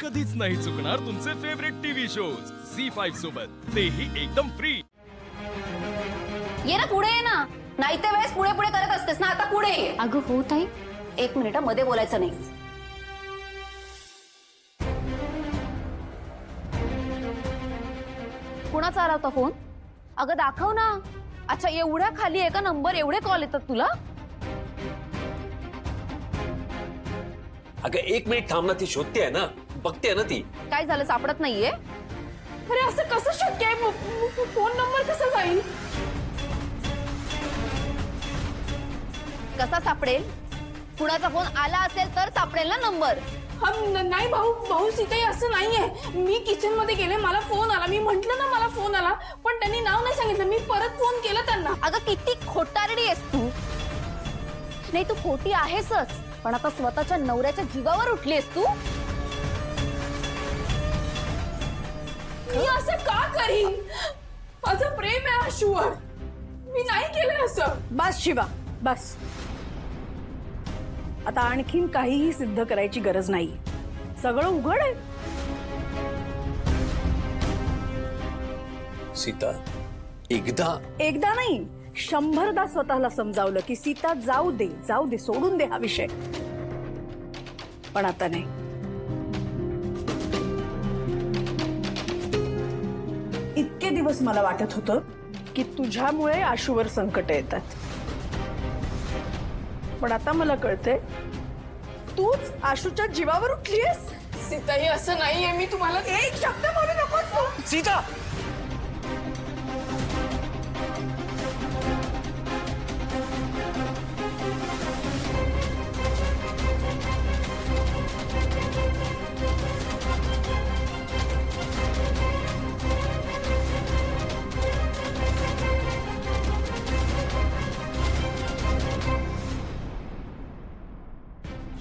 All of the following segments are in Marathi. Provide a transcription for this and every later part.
कधीच नाही चुकणार तुमचे favourite TV shows C five सोबत. तेही एकदम फ्री ये ना पुढे ये ना. नाही ते वेळेस पुढे पुढे करत असतेस ना. आता पुढे ये. अगं हो ताई. एक मिनिट हं, मध्ये बोलायचं नाही. कुणाचा आला होता फोन अगं दाखव ना. अच्छा एवढ्या खाली आहे का नंबर एवढे कॉल येतात तुला? अगं एक मिनिट थांब ना ती शोधते ना. बघते ना ती. काय झालं? सापडत नाहीये? अरे असं कसं शक्य आहे? फोन नंबर कसा जाईल? कसा सापडेल? कुणाचा फोन आला असेल तर सापडेल ना नंबर. हा न- नाही भाऊ भाऊ सीताई असं नाहीये. मी किचनमध्ये गेले मला फोन आला. मी म्हंटल ना मला फोन आला पण त्यांनी नाव नाही सांगितलं. मी परत फोन केला त्यांना. अगं किती खोटारडी आहेस तू. नाही तू खोटी आहेसच पण आता स्वतःच्या नवऱ्याच्या जीवावर उठलीस तू. मी असं का करीन? माझं प्रेम आहे आशूवर मी नाही केलं असं. बस शिवा बस. आता आणखीन काहीही सिद्ध करायची गरज नाही. सगळं उघड आहे. सीता एकदा एकदा नाही शंभरदा स्वतःला समजावलं की सीता जाऊ दे जाऊ दे सोडून दे हा विषय. पण आता नाही. इतके दिवस मला वाटत होतं की तुझ्यामुळे आशूवर संकट येतात. पण आता मला कळतंय तूच आशूच्या जीवावर उठलीयस? सीताई असं नाहीये मी तुम्हाला एक शब्द बोलू नकोस तू. सीता!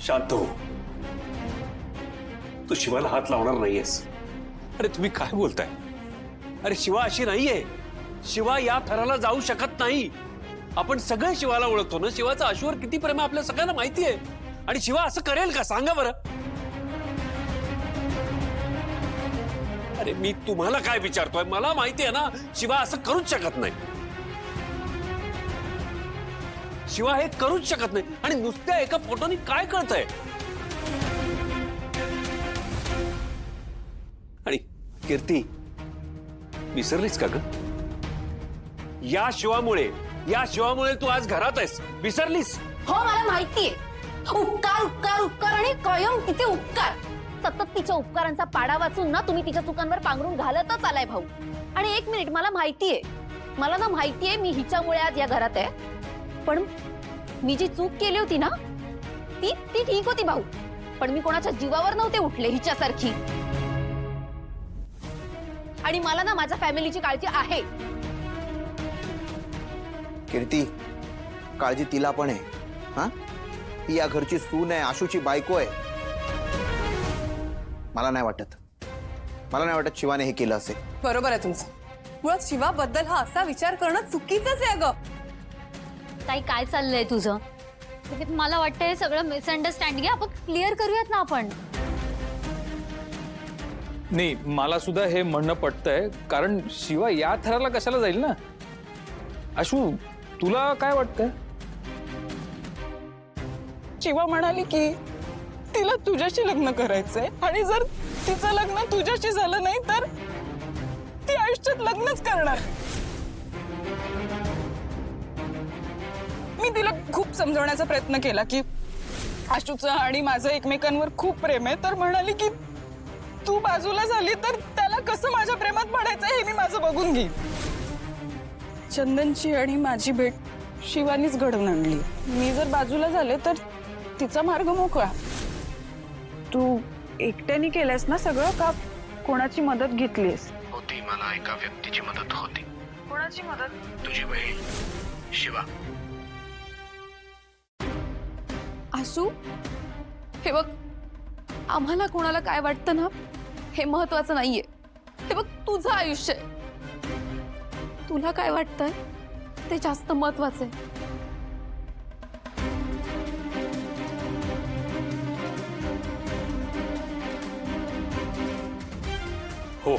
शांत हो. तू शिवाला हात लावणार नाहीयेस. अरे तुम्ही काय बोलताय? अरे शिवा अशी नाहीये. शिवा या थराला जाऊ शकत नाही. आपण सगळे शिवाला ओळखतो ना? शिवाचं अश्वर किती प्रेम आपल्या सगळ्यांना माहिती आहे आणि शिवा असं करेल का? सांगा बरं. अरे मी तुम्हाला काय विचारतोय? मला माहिती आहे ना शिवा असं करूच शकत नाही. शिवा हे करूच शकत नाही. आणि नुसत्या एका फोटोनी काय कळतंय? आणि कीर्ती विसरलीस का ग? या शिवामुळे या शिवामुळे तू आज घरात आहेस. विसरलीस? हो मला माहितीये. उपकार उपकार उपकार आणि कायम तिचे उपकार. सतत तिच्या उपकारांचा पाडा वाचून ना तुम्ही तिच्या चुकांवर पांघरून घालतच आलाय भाऊ. आणि एक मिनिट मला माहितीये. मला ना माहितीये मी हिच्यामुळे आज या घरात आहे. पण मी जी चूक केली होती ना ती ती ठीक होती भाऊ. पण मी कोणाच्या जीवावर नव्हते उठले हिच्यासारखी. आणि मला ना माझ्या फॅमिलीची काळजी आहे. कीर्ती काळजी तिला पण आहे. हा? ती या घरची सून आहे आशूची बायको आहे. मला नाही वाटत. मला नाही वाटत शिवाने हे केलं असेल. बरोबर आहे तुमचं. मुळात शिवाबद्दल हा असा विचार करणं चुकीचंच आहे अगं. ताई काय चाललंय तुझं? म्हणजे मला वाटतंय सगळं मिसअंडरस्टँडिंग आहे. आपण क्लिअर करूयात ना आपण? नाही मला सुद्धा हे म्हणणं पटतंय. कारण शिवा या थराला कशाला जाईल ना? अशू तुला काय वाटतंय? शिवा म्हणाली की तिला तुझ्याशी लग्न करायचंय आणि जर तिचं लग्न तुझ्याशी झालं नाही तर ती आयुष्यात लग्नच करणार मी तिला खूप समजवण्याचा प्रयत्न केला की आशूचं आणि माझं एकमेकांवर खूप प्रेम आहे. तर म्हणाली की तू बाजूला झाली तर त्याला कसं माझ्या प्रेमात पडायचं हे मी माझं बघून घेईन. चंदनची आणि माझी भेट शिवानीच घडवून आणली. मी जर बाजूला झाले तर तिचा मार्ग मोकळा. तू एकट्याने केलंस ना सगळं का कोणाची मदत घेतलीस होती मला एका व्यक्तीची मदत होती. कोणाची मदत? तुझी बहीण शिवा. आशू हे बघ आम्हाला कोणाला काय वाटतं ना हे महत्वाचं नाहीये. हे बघ तुझं आयुष्य आहे. तुला काय वाटतंय? ते जास्त महत्वाचं आहे. हो.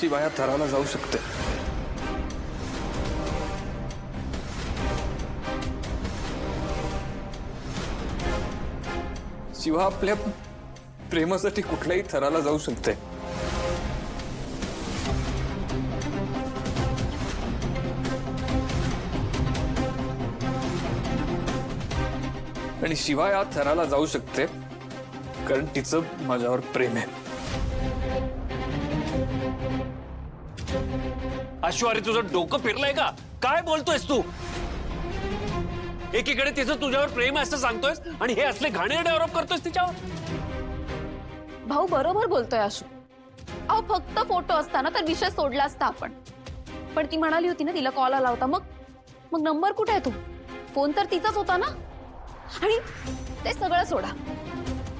शिवाया थराला जाऊ शकते. शिवा आपल्या प्रेमासाठी कुठल्याही थराला जाऊ शकते. आणि शिवा या थराला जाऊ शकते कारण तिचं माझ्यावर प्रेम आहे. अश्वारी तुझं डोकं फिरलंय का? काय बोलतोयस तू? एकीकडे तिचं तुझ्यावर प्रेम आहे असं सांगतोयस आणि हे असले घाणेरडे आरोप करतोयस तिच्यावर? भाऊ बरोबर बोलतोय आशू. अहो फक्त फोटो असता ना तर विषय सोडला असता आपण. पण ती म्हणाली होती ना तिला कॉल आला होता. मग? मग नंबर कुठे आहे तो? फोन तर तिचाच होता ना? आणि ते सगळं सोडा.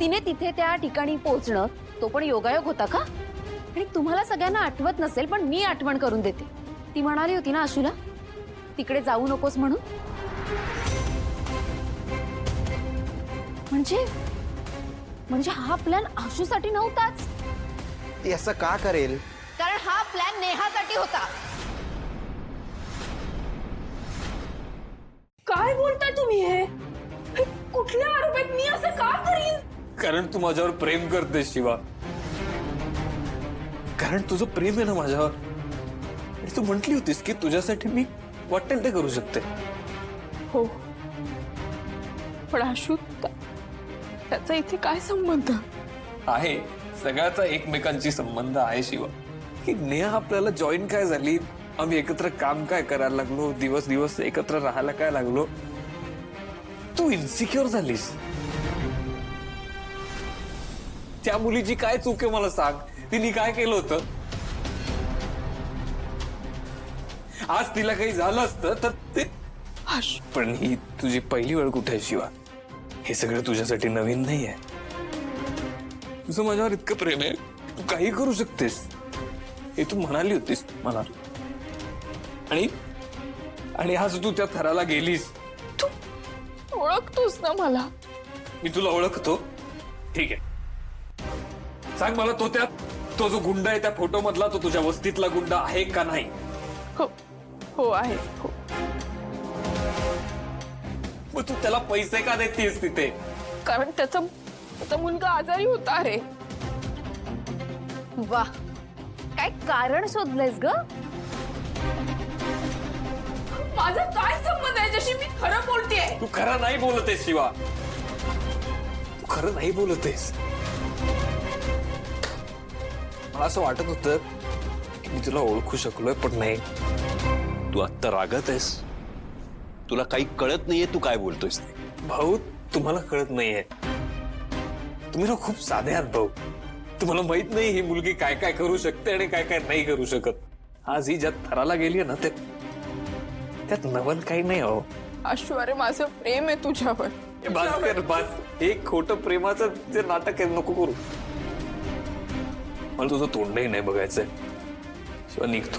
तिने तिथे त्या ठिकाणी पोहोचणं तो पण योगायोग होता का? आणि तुम्हाला सगळ्यांना आठवत नसेल पण मी आठवण करून देते. ती म्हणाली होती ना आशूला तिकडे जाऊ नकोस म्हणून. म्हणजे? म्हणजे हा प्लॅन आशूसाठी नव्हताच. ती असं का करेल? कारण हा प्लॅन नेहासाठी होता. काय बोलताय तुम्ही हे? हे कुठल्या आरोपात मी असं का करीन? कारण तू माझ्यावर प्रेम करते शिवा. कारण तुझं प्रेम आहे ना माझ्यावर. आणि तू म्हटली होतीस की तुझ्यासाठी मी वाटेल ते करू शकते. हो. पण आशू त्याचा इथे काय संबंध? आहे. सगळ्याचा एकमेकांशी संबंध आहे शिवा. की नेहा आपल्याला जॉईन काय झाली? आम्ही एकत्र काम काय करायला लागलो? दिवस दिवस एकत्र राहायला काय लागलो? तू इन्सिक्युअर झालीस. त्या मुलीची काय चूक आहे मला सांग? तिने काय केलं होतं? आज तिला काही झालं असतं तर ते पण ही तुझी पहिली वेळ कुठे आहे शिवा? हे सगळं तुझ्यासाठी नवीन नाही आहे तुझं माझ्यावर इतकं प्रेम आहे तू काही करू शकतेस. हे तू म्हणाली होतीस मला. आणि आणि आज तू त्या थराला गेलीस. ओळखतोस ना मला. मी तुला ओळखतो. ठीक आहे. सांग मला तो त्या तो जो गुंड आहे त्या फोटो मधला तो तुझ्या वस्तीतला गुंड आहे का नाही? हो हो आहे. मग तू त्याला पैसे का देतेस तिथे? कारण त्याचा त्याचा मुलगा आजारी होता रे. वा. काय कारण शोधलंयस ग? माझा काय संबंध आहे? याच्याशी मी खरं बोलतेय. तू खरं नाही बोलतेस शिवा. तू खरं नाही बोलतेस. मला असं वाटत होतं की मी तुला ओळखू शकलोय पण नाही. तू आत्ता रागत आहेस. तुला काही कळत नाहीये तू काय बोलतोयस ते. भाऊ तुम्हाला कळत नाहीये. तुम्ही ना खूप साधे आहात भाऊ. तुम्हाला माहीत नाही ही मुलगी काय काय करू शकते आणि काय काय नाही करू शकत. आज ही ज्या थराला गेली ना त्यात त्यात नवल काही नाही हो आशू अरे माझं प्रेम आहे तुझ्यावर. हे भास्कर बस एक खोटं प्रेमाचं जे नाटक आहे नको करू. मला तुझं तोंडही नाही बघायचंय. शिवाय निघतो.